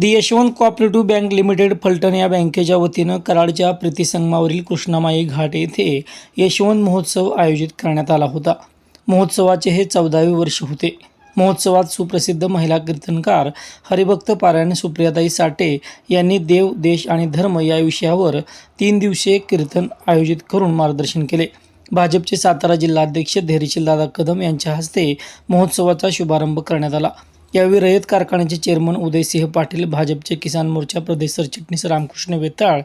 The Yashwant cooperative bank limited Phaltan या बँकेच्या वतीनं कराडच्या प्रतिसंगमावरील कृष्णामाई घाट येथे यशवंत महोत्सव आयोजित करण्यात आला होता. महोत्सवाचे हे चौदावे वर्ष होते. महोत्सवात सुप्रसिद्ध महिला कीर्तनकार हरिभक्त पारायण सुप्रियाताई साठे यांनी देव देश आणि धर्म या विषयावर तीन दिवसीय कीर्तन आयोजित करून मार्गदर्शन केले. भाजपचे सातारा जिल्हाध्यक्ष धैर्यशीलदादा कदम यांच्या हस्ते महोत्सवाचा शुभारंभ करण्यात आला. यावेळी रयत कारखान्याचे चेअरमन उदयसिंह पाटील भाजपचे किसान मोर्चा प्रदेश सरचिटणीस रामकृष्ण वेताळ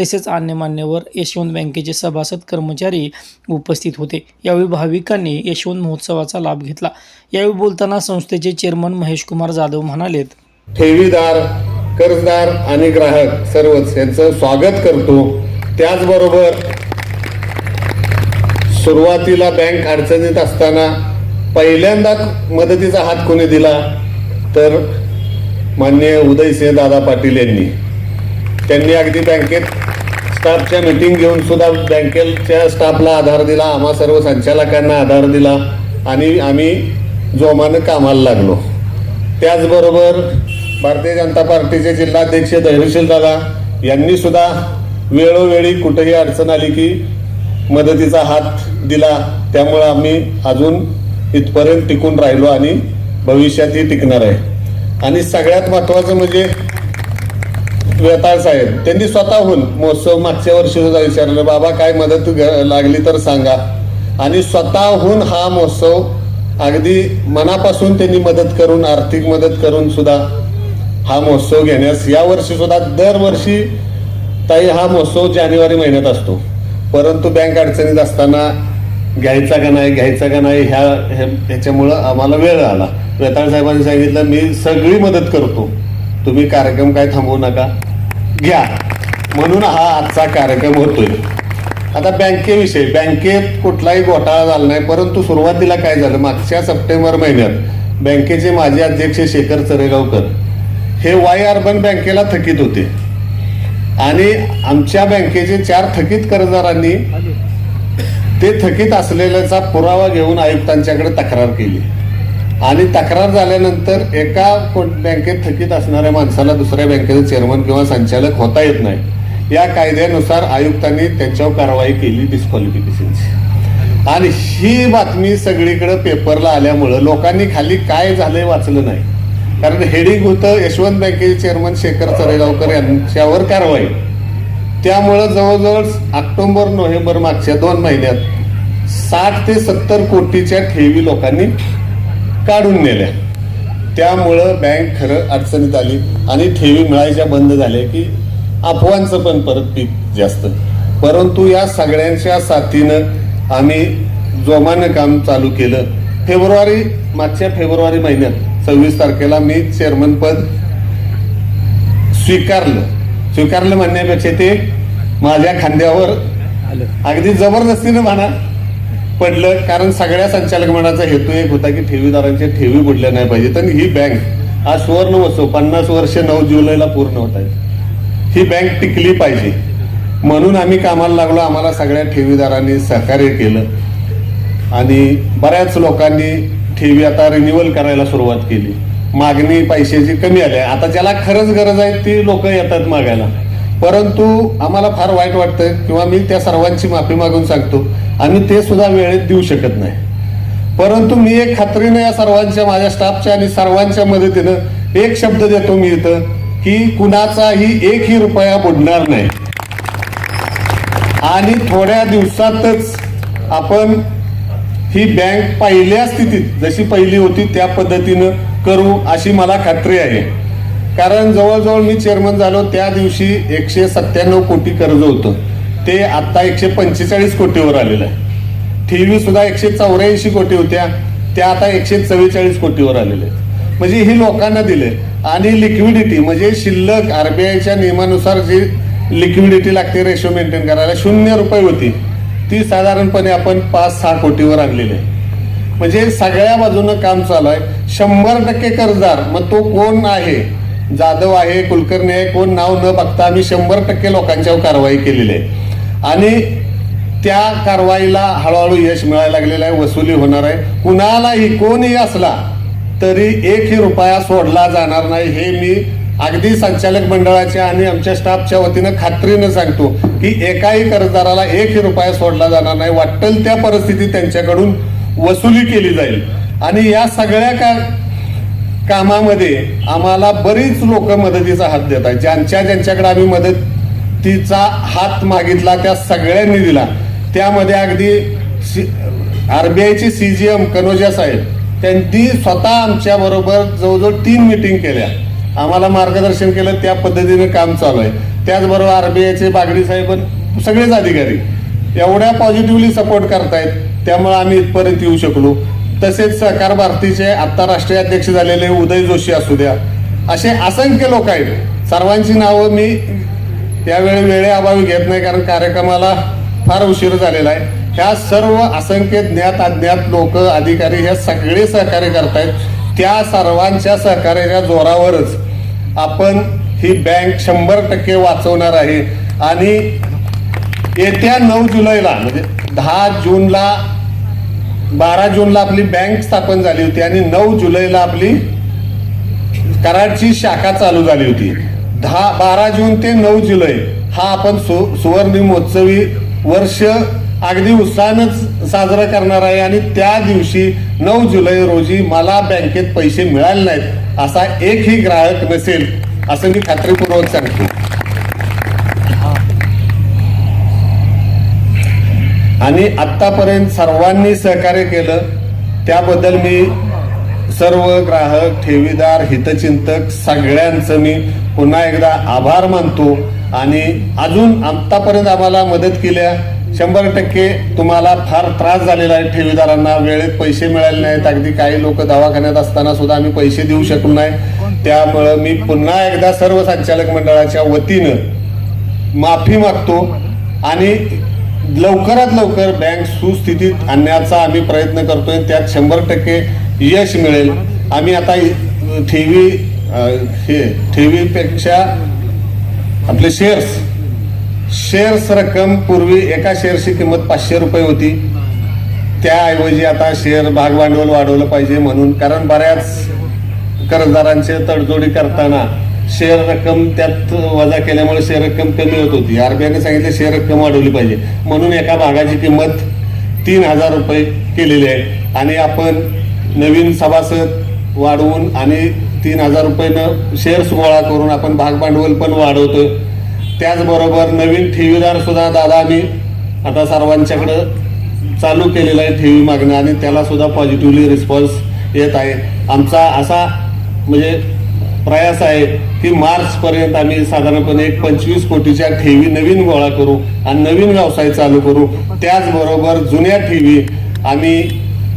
तसेच अन्य मान्यवर यशवंत बँकेचे सभासद कर्मचारी उपस्थित होते. यावेळी भाविकांनी यशवंत महोत्सवाचा लाभ घेतला. यावेळी बोलताना संस्थेचे चेअरमन महेश कुमार जाधव म्हणालेत ठेवीदार कर्जदार आणि ग्राहक सर्वच यांचं स्वागत करतो. त्याचबरोबर सुरुवातीला बँक अडचणीत असताना पहिल्यांदा मदतीचा हात कोणी दिला? तर माननीय उदयसिंह दादा पाटील यांनी त्यांनी अगदी बँकेत स्टाफच्या मिटिंग घेऊन सुद्धा बँकेच्या स्टाफला आधार दिला आम्हा सर्व संचालकांना आधार दिला आणि आम्ही जोमानं कामाला लागलो. त्याचबरोबर भारतीय जनता पार्टीचे जिल्हाध्यक्ष धैर्यशील दादा यांनी सुद्धा वेळोवेळी कुठेही अडचण आली की मदतीचा हात दिला त्यामुळं आम्ही अजून इथपर्यंत टिकून राहिलो आणि भविष्यातही टिकणार आहे. आणि सगळ्यात महत्त्वाचं म्हणजे वेताळ साहेब त्यांनी स्वतःहून महोत्सव मागच्या वर्षी सुद्धा विचारलं बाबा काय मदत लागली तर सांगा. आणि स्वतःहून हा महोत्सव अगदी मनापासून त्यांनी मदत करून आर्थिक मदत करून सुद्धा हा महोत्सव घेण्यास या वर्षी सुद्धा दरवर्षी ताई हा महोत्सव जानेवारी महिन्यात असतो. परंतु बँक अडचणीत असताना घ्यायचा का नाही घ्यायचा का नाही ह्या- ह्याच्यामुळं आम्हाला वेळ आला. वेताळ साहेबांनी सांगितलं मी सगळी मदत करतो. तुम्ही कार्यक्रम काय थांबवू नका. घ्या. म्हणून हा आजचा कार्यक्रम होतोय. आता बँकेविषयी बँकेत कुठलाही घोटाळा झाला नाही परंतु सुरुवातीला काय झालं मागच्या सप्टेंबर महिन्यात बँकेचे माजी अध्यक्ष शेखर चरेगावकर हे वाय अर्बन बँकेला थकीत होते. आणि आमच्या बँकेचे चार थकीत कर्जदारांनी ते थकीत असलेल्याचा पुरावा घेऊन आयुक्तांच्याकडे तक्रार केली. आणि तक्रार झाल्यानंतर एका बँकेत थकीत असणाऱ्या माणसाला दुसऱ्या बँकेचे चेअरमन किंवा संचालक होता येत नाही. या कायद्यानुसार आयुक्तांनी त्यांच्यावर कारवाई केली डिस्क्वालिफिकेशनची आणि ही बातमी सगळीकडे पेपरला आल्यामुळं लोकांनी खाली काय झालंय वाचलं नाही. कारण हेडिंग होतं यशवंत बँकेचे चेअरमन शेखर चरेगावकर यांच्यावर कारवाई. त्यामुळं जवळजवळ ऑक्टोबर नोव्हेंबर मागच्या दोन महिन्यात साठ ते सत्तर कोटीच्या ठेवी लोकांनी काढून नेल्या. त्यामुळं बँक खरं अडचणीत आली आणि ठेवी मिळायच्या बंद झाल्या की अफवांचं पण परत पीक जास्त. परंतु या सगळ्यांच्या साथीनं आम्ही जोमानं काम चालू केलं. फेब्रुवारी मागच्या फेब्रुवारी महिन्यात सव्वीस तारखेला मी चेअरमन पद स्वीकारलं. स्वीकारलं म्हणण्यापेक्षा ते माझ्या खांद्यावर अगदी जबरदस्तीनं म्हणा पडलं. कारण सगळ्या संचालक मंडळाचा हेतू एक होता की ठेवीदारांच्या ठेवी बुडल्या नाही पाहिजे. तर ही बँक हा सुवर्ण महोत्सव पन्नास वर्ष नऊ जुलैला पूर्ण होत आहे ही बँक टिकली पाहिजे. म्हणून आम्ही कामाला लागलो. आम्हाला सगळ्या ठेवीदारांनी सहकार्य केलं. आणि बऱ्याच लोकांनी ठेवी आता रिन्युअल करायला सुरुवात केली. मागणी पैशाची कमी आली आहे आता ज्याला खरंच गरज आहे ती लोक येतात मागायला. परंतु आम्हाला फार वाईट वाटतं किंवा मी त्या सर्वांची माफी मागून सांगतो. आणि ते सुद्धा वेळेत देऊ शकत नाही. परंतु मी एक खात्रीने या सर्वांच्या माझ्या स्टाफच्या आणि सर्वांच्या मदतीनं एक शब्द देतो मी इथं की कुणाचाही एकही रुपया बुडणार नाही. आणि थोड्या दिवसातच आपण ही बँक पहिल्या स्थितीत जशी पहिली होती त्या पद्धतीनं करू अशी मला खात्री आहे. कारण जवळजवळ मी चेअरमन झालो त्या दिवशी एकशे सत्त्याण्णव कोटी कर्ज होतं. ते आता एकशे पंचेचाळीस कोटीवर आलेलं आहे. टी व्ही सुद्धा एकशे चौऱ्याऐंशी कोटी होत्या. त्या आता एकशे चव्वेचाळीस कोटीवर आलेल्या आहेत. म्हणजे ही लोकांना दिले आणि लिक्विडिटी म्हणजे शिल्लक आरबीआयच्या नियमानुसार जी लिक्विडिटी लागते रेशो मेंटेन करायला शून्य रुपये होती. ती साधारणपणे आपण पाच सहा कोटीवर आणलेली आहे. म्हणजे सगळ्या बाजूनं काम चालू आहे. शंभर टक्के कर्जदार मग तो कोण आहे? जाधव आहे कुलकर्णी आहे कोण नाव न बघता आम्ही शंभर टक्के लोकांच्यावर कारवाई केलेली आहे. आणि त्या कारवाईला हळूहळू यश मिळायला लागलेलं आहे वसुली होणार आहे. कुणालाही कोणी असला तरी एकही रुपया सोडला जाणार नाही. हे मी अगदी संचालक मंडळाच्या आणि आमच्या स्टाफच्या वतीनं खात्रीनं सांगतो की एकाही कर्जदाराला एकही रुपया सोडला जाणार नाही. वाटेल त्या परिस्थितीत त्यांच्याकडून वसुली केली जाईल. आणि या सगळ्या का कामामध्ये आम्हाला बरीच लोक मदतीचा हात देत आहेत. ज्यांच्या ज्यांच्याकडे आम्ही मदत तिचा हात मागितला त्या सगळ्यांनी दिला. त्यामध्ये अगदी आरबीआयची सी जी एम कनोजा साहेब त्यांनी स्वतः आमच्या बरोबर जवळजवळ तीन मिटिंग केल्या. आम्हाला मार्गदर्शन केलं त्या पद्धतीने काम चालू आहे. त्याचबरोबर आरबीआयचे बागडी साहेब सगळेच अधिकारी एवढ्या पॉझिटिव्हली सपोर्ट करतायत त्यामुळे आम्ही इथपर्यंत येऊ शकलो. तसेच सहकार भारतीचे आत्ता राष्ट्रीय अध्यक्ष झालेले उदय जोशी असू द्या असे असंख्य लोक आहेत. सर्वांची नावं मी त्यावेळी वेळेअभावी घेत नाही कारण कार्यक्रमाला फार उशीर झालेला आहे. ह्या सर्व असंख्य ज्ञात अज्ञात लोक अधिकारी हे सगळे सहकार्य करतायत. त्या सर्वांच्या सहकार्याच्या जोरावरच आपण ही बँक शंभर टक्के वाचवणार आहे. आणि येत्या नऊ जुलैला म्हणजे दहा जूनला बारा जूनला आपली बँक स्थापन झाली होती आणि नऊ जुलैला आपली कराडची शाखा चालू झाली होती. दहा बारा जून ते नऊ जुलै हा आपण सु सुवर्ण महोत्सवी वर्ष अगदी उत्साहानंच साजरं करणार आहे आणि त्या दिवशी नऊ जुलै रोजी मला बँकेत पैसे मिळाले नाहीत असा एकही ग्राहक नसेल असं मी खात्रीपूर्वक सांगतो. आणि आत्तापर्यंत सर्वांनी सहकार्य केलं त्याबद्दल मी सर्व ग्राहक ठेवीदार हितचिंतक सगळ्यांचं मी पुन्हा एकदा आभार मानतो आणि अजून आत्तापर्यंत आम्हाला मदत केल्या. शंभर टक्के तुम्हाला फार त्रास झालेला आहे ठेवीदारांना वेळेत पैसे मिळाले नाहीत. अगदी काही लोक दवाखान्यात असताना सुद्धा आम्ही पैसे देऊ शकलो नाही. त्यामुळं मी पुन्हा एकदा सर्व संचालक मंडळाच्या वतीनं माफी मागतो आणि लवकरात लवकर बँक सुस्थितीत आणण्याचा आम्ही प्रयत्न करतोय. त्यात शंभर टक्के यश मिळेल. आम्ही आता ठेवी हे ठेवीपेक्षा आपले शेअर्स शेअर्स रक्कम पूर्वी एका शेअरची किंमत पाचशे रुपये होती. त्याऐवजी आता शेअर भाग भांडवल वाढवलं पाहिजे म्हणून. कारण बऱ्याच कर्जदारांचे तडजोडी करताना शेअर रक्कम त्यात वजा केल्यामुळे शेअर रक्कम कमी होत होती. आरबीआयने सांगितलं शेअर रक्कम वाढवली पाहिजे. म्हणून एका भागाची किंमत तीन हजार रुपये केलेली आहे. आणि आपण नवीन सभासद वाढवून आणि तीन हजार रुपयेनं शेअर्स गोळा करून आपण भागभांडवल पण वाढवतोय. त्याचबरोबर नवीन ठेवीदारसुद्धा दादा आम्ही आता सर्वांच्याकडं चालू केलेलं आहे ठेवी मागणं आणि त्यालासुद्धा पॉझिटिव्हली रिस्पॉन्स येत आहे. आमचा असा म्हणजे प्रयास आहे की मार्चपर्यंत आम्ही साधारणपणे एक पंचवीस कोटीच्या ठेवी नवीन गोळा करू आणि नवीन व्यवसाय चालू करू. त्याचबरोबर जुन्या ठेवी आम्ही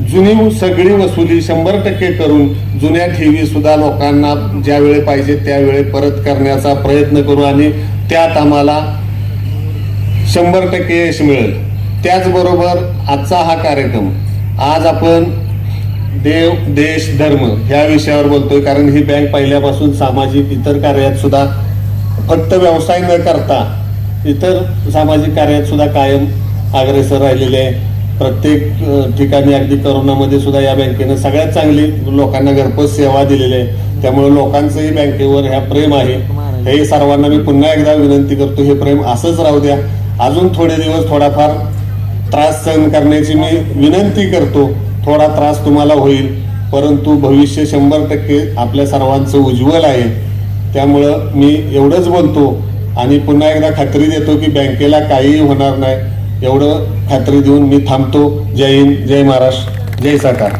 जुनी सगळी वसुली शंभर टक्के करून जुन्या ठेवी सुद्धा लोकांना ज्या वेळे पाहिजे त्यावेळे परत करण्याचा प्रयत्न करू आणि त्यात आम्हाला शंभर टक्के यश मिळेल. त्याचबरोबर आजचा हा कार्यक्रम आज आपण देव देश धर्म ह्या विषयावर बोलतोय कारण ही बँक पहिल्यापासून सामाजिक इतर कार्यात सुद्धा फक्त व्यवसाय न करता इतर सामाजिक कार्यात सुद्धा कायम अग्रेसर राहिलेले आहे. प्रत्येक ठिकाणी अगदी करोनामध्ये सुद्धा या बँकेनं सगळ्यात चांगली लोकांना घरपोच सेवा दिलेली आहे. त्यामुळे लोकांचंही बँकेवर ह्या प्रेम आहे. हे सर्वांना मी पुन्हा एकदा विनंती करतो हे प्रेम असंच राहू द्या. अजून थोडे दिवस थोडाफार त्रास सहन करण्याची मी विनंती करतो. थोडा त्रास तुम्हाला होईल परंतु भविष्य शंभर टक्के आपल्या सर्वांचं उज्ज्वल आहे. त्यामुळं मी एवढंच बोलतो आणि पुन्हा एकदा खात्री देतो की बँकेला काहीही होणार नाही. एवढं खात्री देऊन मी थांबतो. जय हिंद जय महाराष्ट्र जय सरकार